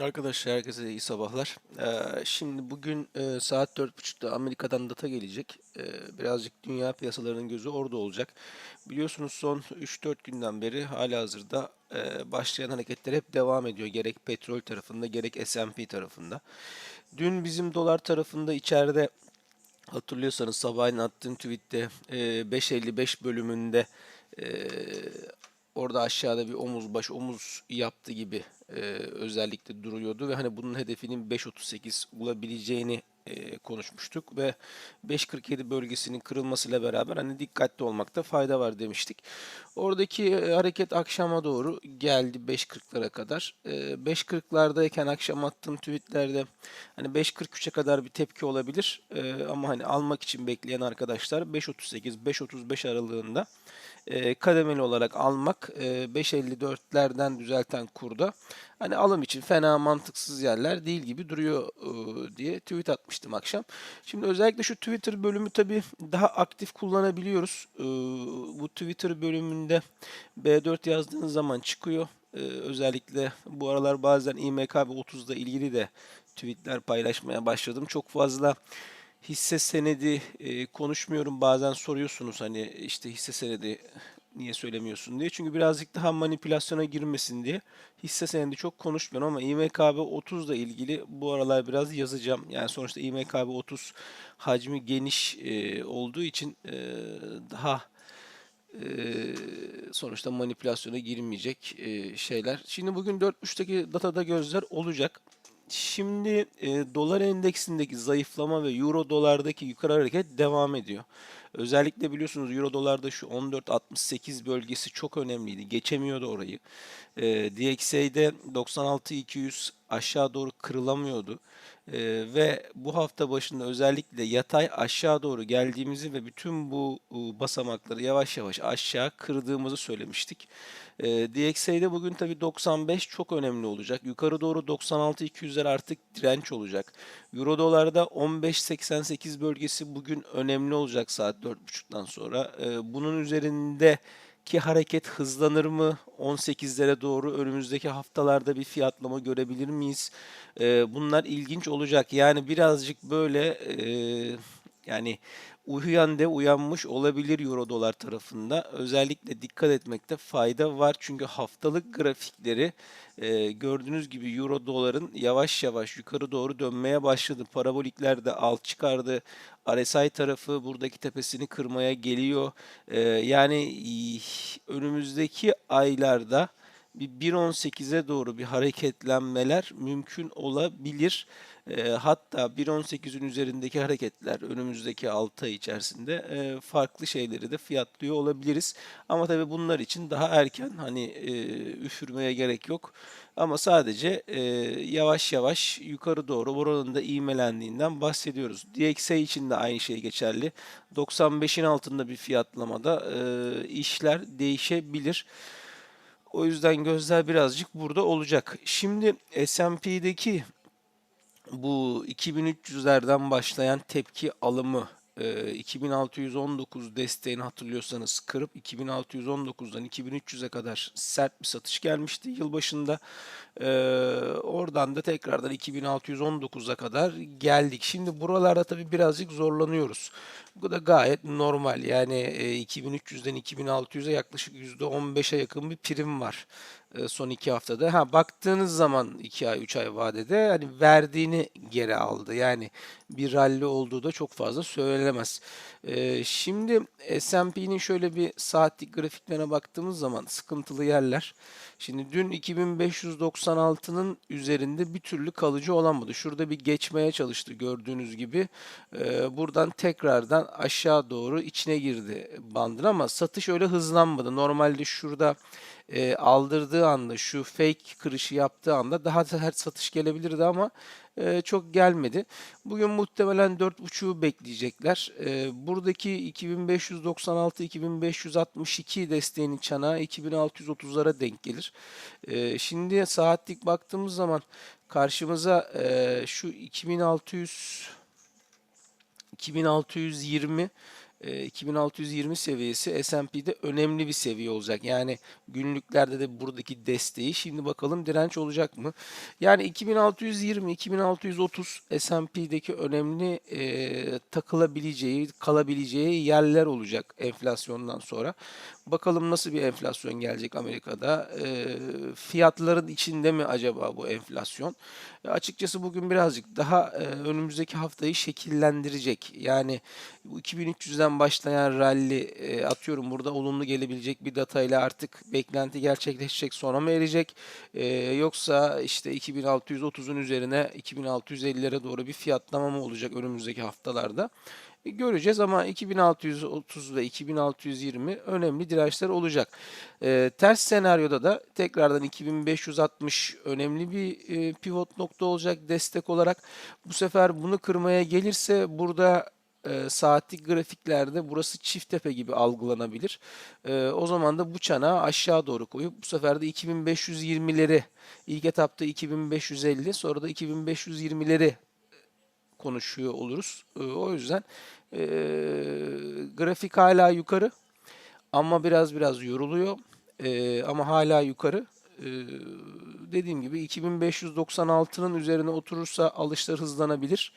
Arkadaşlar herkese iyi sabahlar. Ee, şimdi bugün e, saat 4.30'da Amerika'dan data gelecek. Ee, birazcık dünya piyasalarının gözü orada olacak. Biliyorsunuz son 3-4 günden beri halihazırda e, başlayan hareketler hep devam ediyor. Gerek petrol tarafında gerek S&P tarafında. Dün bizim dolar tarafında içeride hatırlıyorsanız sabahleyin attığım tweette e, 5.55 bölümünde e, orada aşağıda bir omuz baş omuz yaptı gibi özellikle duruyordu ve hani bunun hedefinin 5.38 bulabileceğini e, konuşmuştuk ve 5.47 bölgesinin kırılmasıyla beraber hani dikkatli olmakta fayda var demiştik. Oradaki e, hareket akşama doğru geldi 5.40'lara kadar. E, 5.40'lardayken akşam attığım tweetlerde hani 5.43'e kadar bir tepki olabilir E, ama hani almak için bekleyen arkadaşlar 5.38-5.35 aralığında e, kademeli olarak almak e, 5.54'lerden düzelten kurda hani alım için fena mantıksız yerler değil gibi duruyor diye tweet atmıştım akşam. Şimdi özellikle şu Twitter bölümü tabii daha aktif kullanabiliyoruz. E, bu Twitter bölümünde B4 yazdığınız zaman çıkıyor. E, özellikle bu aralar bazen IMKB 30'da ilgili de tweetler paylaşmaya başladım. Çok fazla hisse senedi e, konuşmuyorum. Bazen soruyorsunuz hani işte hisse senedi niye söylemiyorsun diye. Çünkü birazcık daha manipülasyona girmesin diye hisse senedi çok konuşmuyorum ama İMKB 30 ile ilgili bu aralar biraz yazacağım. Yani sonuçta İMKB 30 hacmi geniş e, olduğu için e, daha e, sonuçta manipülasyona girmeyecek e, şeyler. Şimdi bugün 4.3'teki datada gözler olacak. Şimdi e, dolar endeksindeki zayıflama ve euro dolardaki yukarı hareket devam ediyor. Özellikle biliyorsunuz euro dolarda şu 14.68 bölgesi çok önemliydi. Geçemiyordu orayı. E, DXY'de 96.200 aşağı doğru kırılamıyordu. E, ve bu hafta başında özellikle yatay aşağı doğru geldiğimizi ve bütün bu basamakları yavaş yavaş aşağı kırdığımızı söylemiştik. E, DXY'de bugün tabi 95 çok önemli olacak. Yukarı doğru 96-200'ler artık direnç olacak. Euro dolarda 15.88 bölgesi bugün önemli olacak saat 4.30'dan sonra. E, bunun üzerinde ki hareket hızlanır mı? 18'lere doğru önümüzdeki haftalarda bir fiyatlama görebilir miyiz? E, bunlar ilginç olacak. Yani birazcık böyle e, yani uyuyan de uyanmış olabilir euro dolar tarafında. Özellikle dikkat etmekte fayda var. Çünkü haftalık grafikleri e, gördüğünüz gibi euro doların yavaş yavaş yukarı doğru dönmeye başladı. Parabolikler de alt çıkardı. RSI tarafı buradaki tepesini kırmaya geliyor. E, yani önümüzdeki aylarda bir 1.18'e doğru bir hareketlenmeler mümkün olabilir. E, hatta 1.18'in üzerindeki hareketler önümüzdeki 6 ay içerisinde e, farklı şeyleri de fiyatlıyor olabiliriz. Ama tabii bunlar için daha erken hani e, üfürmeye gerek yok. Ama sadece e, yavaş yavaş yukarı doğru buranın da ivmelendiğinden bahsediyoruz. DXA için de aynı şey geçerli. 95'in altında bir fiyatlamada e, işler değişebilir. O yüzden gözler birazcık burada olacak. Şimdi S&P'deki bu 2300'lerden başlayan tepki alımı 2619 e, desteğini hatırlıyorsanız kırıp 2619'dan 2300'e kadar sert bir satış gelmişti yılbaşında. Ee, oradan da tekrardan 2619'a kadar geldik. Şimdi buralarda tabii birazcık zorlanıyoruz. Bu da gayet normal. Yani e, 2300'den 2600'e yaklaşık %15'e yakın bir prim var e, son iki haftada. Ha baktığınız zaman 2 ay 3 ay vadede hani verdiğini geri aldı. Yani bir rally olduğu da çok fazla söylenemez. E, şimdi S&P'nin şöyle bir saatlik grafiklerine baktığımız zaman sıkıntılı yerler. Şimdi dün 2596'nın üzerinde bir türlü kalıcı olamadı. Şurada bir geçmeye çalıştı gördüğünüz gibi. E, buradan tekrardan aşağı doğru içine girdi bandın ama satış öyle hızlanmadı. Normalde şurada e, aldırdığı anda şu fake kırışı yaptığı anda daha sert satış gelebilirdi ama e, çok gelmedi. Bugün muhtemelen 4.5'u bekleyecekler. E, buradaki 2596-2562 desteğinin çanağı 2630'lara denk gelir. E, şimdi saatlik baktığımız zaman karşımıza e, şu 2600 2620 e, 2620 seviyesi S&P'de önemli bir seviye olacak. Yani günlüklerde de buradaki desteği şimdi bakalım direnç olacak mı? Yani 2620 2630 S&P'deki önemli e, takılabileceği, kalabileceği yerler olacak enflasyondan sonra. Bakalım nasıl bir enflasyon gelecek Amerika'da? E, fiyatların içinde mi acaba bu enflasyon? E, açıkçası bugün birazcık daha e, önümüzdeki haftayı şekillendirecek. Yani bu 2300'den başlayan rally e, atıyorum burada olumlu gelebilecek bir datayla artık beklenti gerçekleşecek sona mı erecek? E, yoksa işte 2630'un üzerine 2650'lere doğru bir fiyatlama mı olacak önümüzdeki haftalarda? E, göreceğiz ama 2630 ve 2620 önemli dirençler olacak. E, ters senaryoda da tekrardan 2560 önemli bir e, pivot nokta olacak destek olarak. Bu sefer bunu kırmaya gelirse burada e, saatlik grafiklerde burası çift tepe gibi algılanabilir. E, o zaman da bu çanağı aşağı doğru koyup bu sefer de 2520'leri ilk etapta 2550 sonra da 2520'leri konuşuyor oluruz. E, o yüzden e, grafik hala yukarı ama biraz biraz yoruluyor. E, ama hala yukarı. E, dediğim gibi 2596'nın üzerine oturursa alışlar hızlanabilir.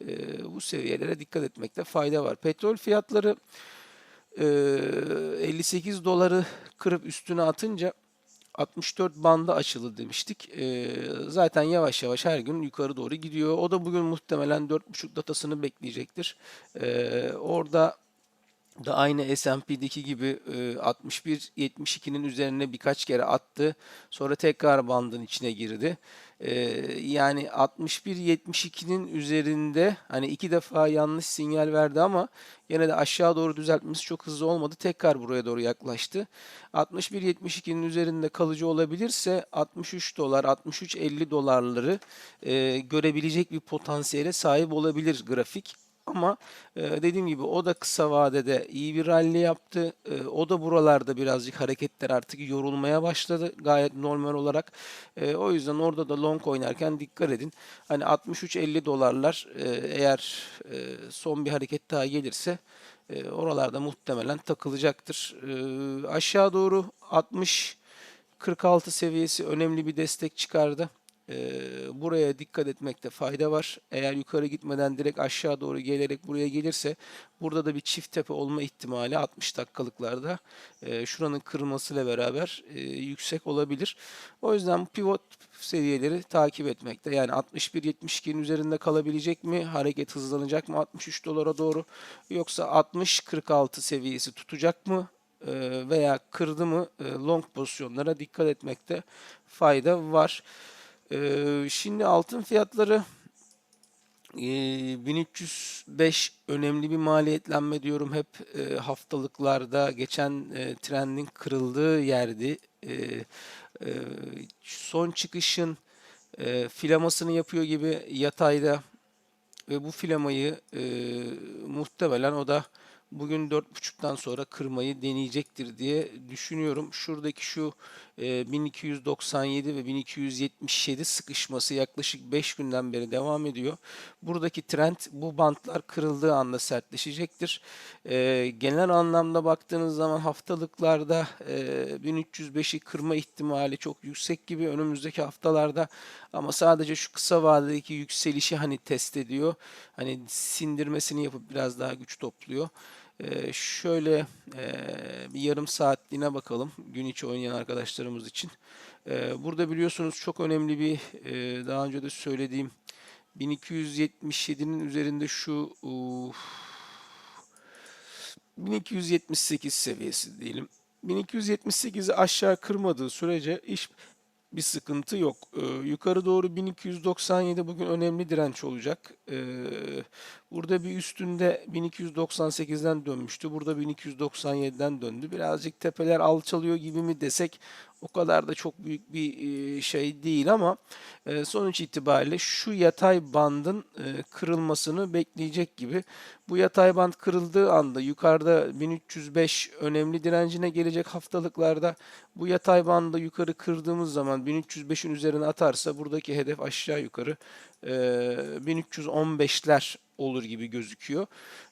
E, bu seviyelere dikkat etmekte fayda var. Petrol fiyatları e, 58 doları kırıp üstüne atınca 64 banda açıldı demiştik. E, zaten yavaş yavaş her gün yukarı doğru gidiyor. O da bugün muhtemelen 4.5 datasını bekleyecektir. E, orada da aynı S&P'deki gibi 61-72'nin üzerine birkaç kere attı. Sonra tekrar bandın içine girdi. E, yani 61-72'nin üzerinde hani iki defa yanlış sinyal verdi ama yine de aşağı doğru düzeltmesi çok hızlı olmadı. Tekrar buraya doğru yaklaştı. 61-72'nin üzerinde kalıcı olabilirse 63 dolar, 63-50 dolarları e, görebilecek bir potansiyele sahip olabilir grafik. Ama e, dediğim gibi o da kısa vadede iyi bir rally yaptı. E, o da buralarda birazcık hareketler artık yorulmaya başladı gayet normal olarak. E, o yüzden orada da long oynarken dikkat edin. Hani 63-50 dolarlar eğer son bir hareket daha gelirse oralarda muhtemelen takılacaktır. Aşağı doğru 60 46 seviyesi önemli bir destek çıkardı. E, buraya dikkat etmekte fayda var. Eğer yukarı gitmeden direkt aşağı doğru gelerek buraya gelirse burada da bir çift tepe olma ihtimali 60 dakikalıklarda e, şuranın kırılmasıyla beraber e, yüksek olabilir. O yüzden pivot seviyeleri takip etmekte. Yani 61-72'nin üzerinde kalabilecek mi? Hareket hızlanacak mı 63 dolara doğru? Yoksa 60-46 seviyesi tutacak mı? veya kırdı mı long pozisyonlara dikkat etmekte fayda var. Ee, şimdi altın fiyatları e, 1305 önemli bir maliyetlenme diyorum hep e, haftalıklarda geçen trendin kırıldığı yerdi. Son çıkışın filamasını yapıyor gibi yatayda ve bu filamayı muhtemelen o da bugün 4.5'tan sonra kırmayı deneyecektir diye düşünüyorum. Şuradaki şu 1297 e, ve 1277 sıkışması yaklaşık 5 günden beri devam ediyor. Buradaki trend bu bantlar kırıldığı anda sertleşecektir. E, genel anlamda baktığınız zaman haftalıklarda 1305'i e, kırma ihtimali çok yüksek gibi önümüzdeki haftalarda ama sadece şu kısa vadedeki yükselişi hani test ediyor. Hani sindirmesini yapıp biraz daha güç topluyor. Ee, şöyle e, bir yarım saatliğine bakalım gün içi oynayan arkadaşlarımız için. Ee, burada biliyorsunuz çok önemli bir e, daha önce de söylediğim 1277'nin üzerinde şu uh, 1278 seviyesi diyelim. 1278'i aşağı kırmadığı sürece iş bir sıkıntı yok. Ee, yukarı doğru 1297 bugün önemli direnç olacak. Ee, burada bir üstünde 1298'den dönmüştü. Burada 1297'den döndü. Birazcık tepeler alçalıyor gibi mi desek o kadar da çok büyük bir e, şey değil ama e, sonuç itibariyle şu yatay bandın e, kırılmasını bekleyecek gibi. Bu yatay band kırıldığı anda yukarıda 1305 önemli direncine gelecek haftalıklarda bu yatay bandı yukarı kırdığımız zaman 1305'in üzerine atarsa buradaki hedef aşağı yukarı 1315'ler olur gibi gözüküyor.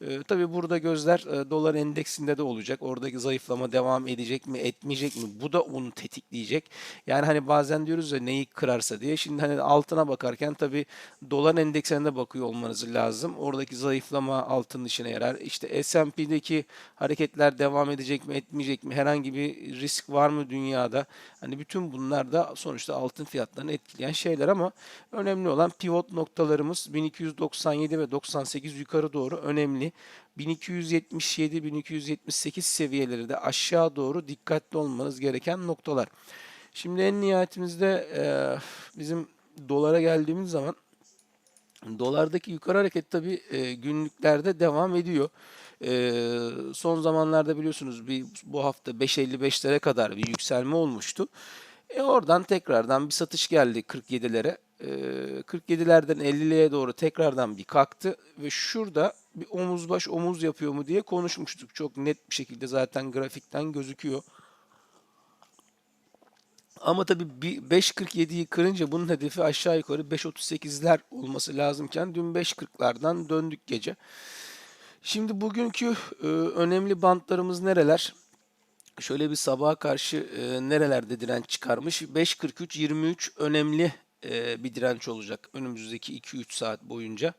E, tabii burada gözler e, dolar endeksinde de olacak. Oradaki zayıflama devam edecek mi, etmeyecek mi? Bu da onu tetikleyecek. Yani hani bazen diyoruz ya neyi kırarsa diye. Şimdi hani altına bakarken tabii dolar endeksine de bakıyor olmanız lazım. Oradaki zayıflama altının işine yarar. İşte S&P'deki hareketler devam edecek mi, etmeyecek mi? Herhangi bir risk var mı dünyada? Hani bütün bunlar da sonuçta altın fiyatlarını etkileyen şeyler ama önemli olan pivot noktalarımız 1297 ve 98 yukarı doğru önemli. 1277-1278 seviyeleri de aşağı doğru dikkatli olmanız gereken noktalar. Şimdi en nihayetimizde e, bizim dolara geldiğimiz zaman dolardaki yukarı hareket tabii e, günlüklerde devam ediyor. E, son zamanlarda biliyorsunuz bir bu hafta 5.55'lere kadar bir yükselme olmuştu. E oradan tekrardan bir satış geldi 47'lere. E, 47'lerden 50'liye doğru tekrardan bir kalktı ve şurada bir omuz baş omuz yapıyor mu diye konuşmuştuk. Çok net bir şekilde zaten grafikten gözüküyor. Ama tabii bir 5.47'yi kırınca bunun hedefi aşağı yukarı 5.38'ler olması lazımken dün 5.40'lardan döndük gece. Şimdi bugünkü e, önemli bantlarımız nereler? Şöyle bir sabaha karşı e, nerelerde direnç çıkarmış? 5.43-23 önemli e, bir direnç olacak önümüzdeki 2-3 saat boyunca.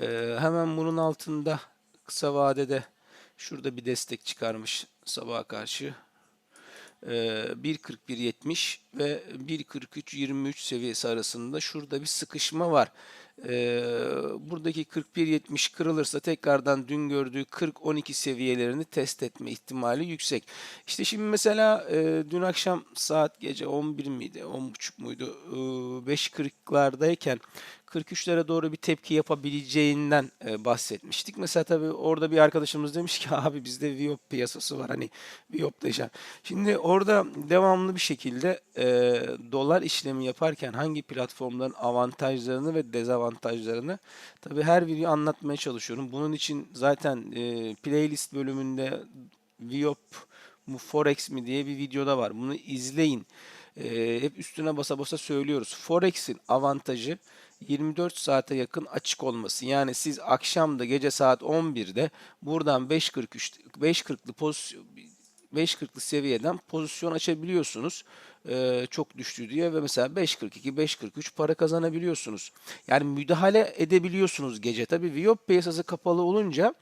E, hemen bunun altında kısa vadede şurada bir destek çıkarmış sabaha karşı. 1.41.70 ve 1.43.23 seviyesi arasında şurada bir sıkışma var. Buradaki 41.70 kırılırsa tekrardan dün gördüğü 40.12 seviyelerini test etme ihtimali yüksek. İşte şimdi mesela dün akşam saat gece 11 miydi 10.30 muydu 5.40'lardayken 43'lere doğru bir tepki yapabileceğinden e, bahsetmiştik. Mesela tabii orada bir arkadaşımız demiş ki abi bizde Viop piyasası var hani Viop yaşar. Şimdi orada devamlı bir şekilde e, dolar işlemi yaparken hangi platformların avantajlarını ve dezavantajlarını tabii her video anlatmaya çalışıyorum. Bunun için zaten e, playlist bölümünde Viop mu Forex mi diye bir videoda var. Bunu izleyin. E, hep üstüne basa basa söylüyoruz. Forex'in avantajı 24 saate yakın açık olması. Yani siz akşam da gece saat 11'de buradan 5.43 5.40'lı pozisyon 5.40'lı seviyeden pozisyon açabiliyorsunuz. Ee, çok düştü diye ve mesela 5.42, 5.43 para kazanabiliyorsunuz. Yani müdahale edebiliyorsunuz gece. Tabii Viyop piyasası kapalı olunca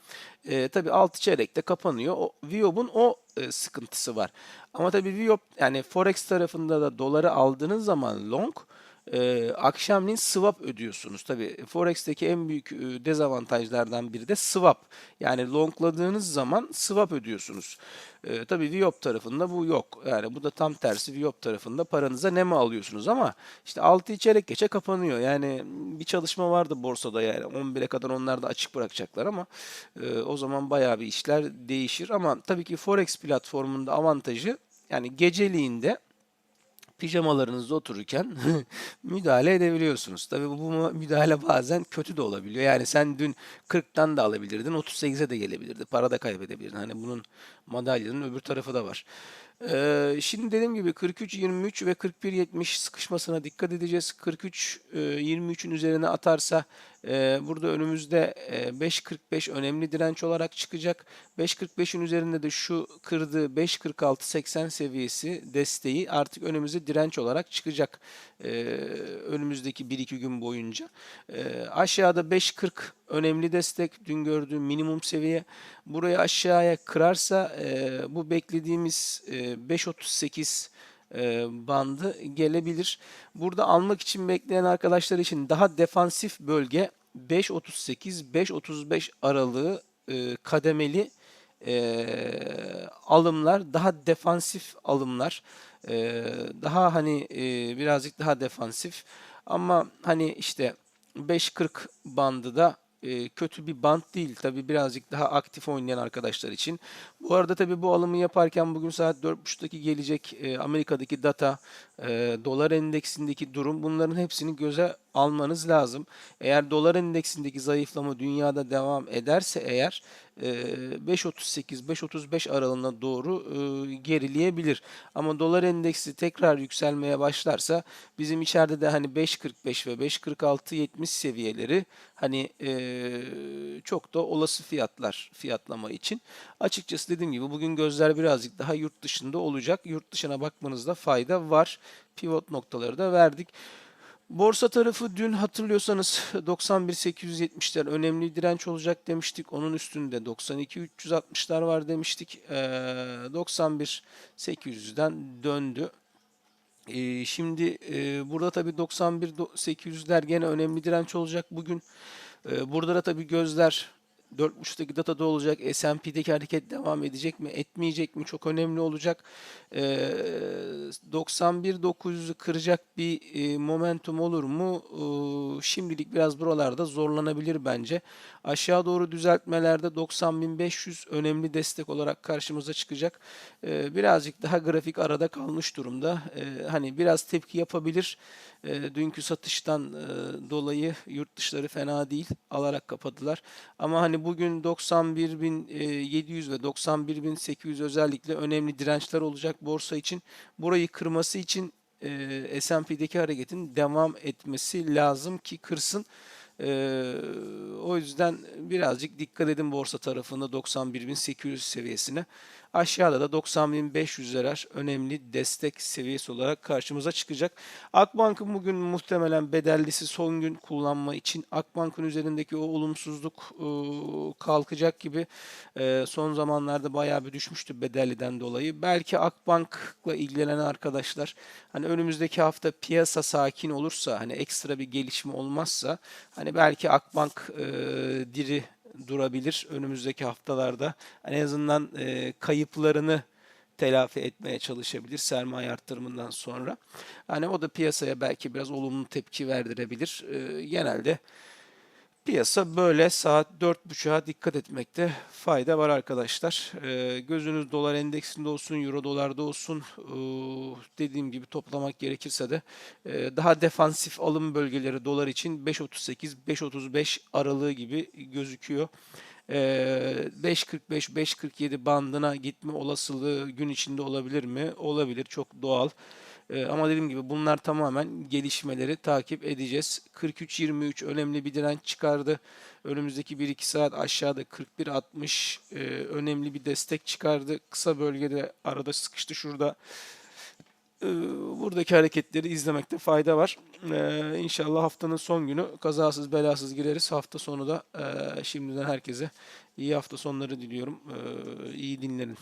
e, tabii 6 çeyrekte kapanıyor. O, Viyop'un o e, sıkıntısı var. Ama tabii Viyop yani Forex tarafında da doları aldığınız zaman long e, akşamleyin swap ödüyorsunuz. Tabi Forex'teki en büyük e, dezavantajlardan biri de swap. Yani longladığınız zaman swap ödüyorsunuz. E, tabii Viop tarafında bu yok. Yani bu da tam tersi Viop tarafında paranıza ne mi alıyorsunuz ama işte 6 içerek geçe kapanıyor. Yani bir çalışma vardı borsada yani 11'e kadar onlar da açık bırakacaklar ama e, o zaman bayağı bir işler değişir. Ama tabii ki Forex platformunda avantajı yani geceliğinde pijamalarınızda otururken müdahale edebiliyorsunuz. Tabii bu müdahale bazen kötü de olabiliyor. Yani sen dün 40'tan da alabilirdin, 38'e de gelebilirdi. Para da kaybedebilirdin. Hani bunun madalyanın öbür tarafı da var. Ee, şimdi dediğim gibi 43-23 ve 41-70 sıkışmasına dikkat edeceğiz. 43-23'ün üzerine atarsa e, burada önümüzde e, 5.45 önemli direnç olarak çıkacak. 5.45'in üzerinde de şu kırdığı 5.46-80 seviyesi desteği artık önümüzde direnç olarak çıkacak e, önümüzdeki 1-2 gün boyunca. E, aşağıda 5.40 önemli destek. Dün gördüğüm minimum seviye. Burayı aşağıya kırarsa e, bu beklediğimiz e, 5.38 e, bandı gelebilir. Burada almak için bekleyen arkadaşlar için daha defansif bölge 5.38-5.35 aralığı e, kademeli e, alımlar, daha defansif alımlar, e, daha hani e, birazcık daha defansif ama hani işte 5.40 bandı da e, kötü bir band değil. Tabi birazcık daha aktif oynayan arkadaşlar için. Bu arada tabi bu alımı yaparken bugün saat 4.30'daki gelecek e, Amerika'daki data, e, dolar endeksindeki durum bunların hepsini göze almanız lazım. Eğer dolar endeksindeki zayıflama dünyada devam ederse eğer e, 5.38-5.35 aralığına doğru gerileyebilir. Ama dolar endeksi tekrar yükselmeye başlarsa bizim içeride de hani 5.45 ve 5.46-70 seviyeleri hani çok da olası fiyatlar fiyatlama için. Açıkçası dediğim gibi bugün gözler birazcık daha yurt dışında olacak. Yurt dışına bakmanızda fayda var. Pivot noktaları da verdik. Borsa tarafı dün hatırlıyorsanız 91.870'ler önemli direnç olacak demiştik. Onun üstünde 92.360'lar var demiştik. Ee, 91.800'den döndü. Ee, şimdi e, burada tabii 91.800'ler gene önemli direnç olacak bugün. Ee, burada da tabii gözler 4.5'taki datada olacak. S&P'deki hareket devam edecek mi, etmeyecek mi çok önemli olacak. Ee, 91.900'ü kıracak bir e, momentum olur mu? Ee, şimdilik biraz buralarda zorlanabilir bence. Aşağı doğru düzeltmelerde 90.500 önemli destek olarak karşımıza çıkacak. Ee, birazcık daha grafik arada kalmış durumda. Hani biraz tepki yapabilir. Dünkü satıştan e, dolayı yurt dışları fena değil. Alarak kapadılar. Ama hani bugün 91.700 ve 91.800 özellikle önemli dirençler olacak borsa için. Burayı kırması için e, S&P'deki hareketin devam etmesi lazım ki kırsın. Ee, o yüzden birazcık dikkat edin borsa tarafında 91.800 seviyesine. Aşağıda da 90.500'ler önemli destek seviyesi olarak karşımıza çıkacak. Akbank'ın bugün muhtemelen bedellisi son gün kullanma için Akbank'ın üzerindeki o olumsuzluk e, kalkacak gibi e, son zamanlarda bayağı bir düşmüştü bedelliden dolayı. Belki Akbank'la ilgilenen arkadaşlar hani önümüzdeki hafta piyasa sakin olursa hani ekstra bir gelişme olmazsa hani belki Akbank e, diri durabilir önümüzdeki haftalarda. En azından e, kayıplarını telafi etmeye çalışabilir sermaye arttırımından sonra. Hani o da piyasaya belki biraz olumlu tepki verdirebilir. E, genelde piyasa böyle saat 4.30'a dikkat etmekte fayda var arkadaşlar. E, gözünüz dolar endeksinde olsun, euro dolarda olsun. E, dediğim gibi toplamak gerekirse de e, daha defansif alım bölgeleri dolar için 5.38-5.35 aralığı gibi gözüküyor. 5.45-5.47 bandına gitme olasılığı gün içinde olabilir mi? Olabilir. Çok doğal. Ama dediğim gibi bunlar tamamen gelişmeleri takip edeceğiz. 43-23 önemli bir direnç çıkardı. Önümüzdeki 1-2 saat aşağıda 41-60 e, önemli bir destek çıkardı. Kısa bölgede arada sıkıştı şurada. Ee, buradaki hareketleri izlemekte fayda var. Ee, inşallah haftanın son günü kazasız belasız gireriz. Hafta sonu da e, şimdiden herkese iyi hafta sonları diliyorum. Ee, iyi dinlerin.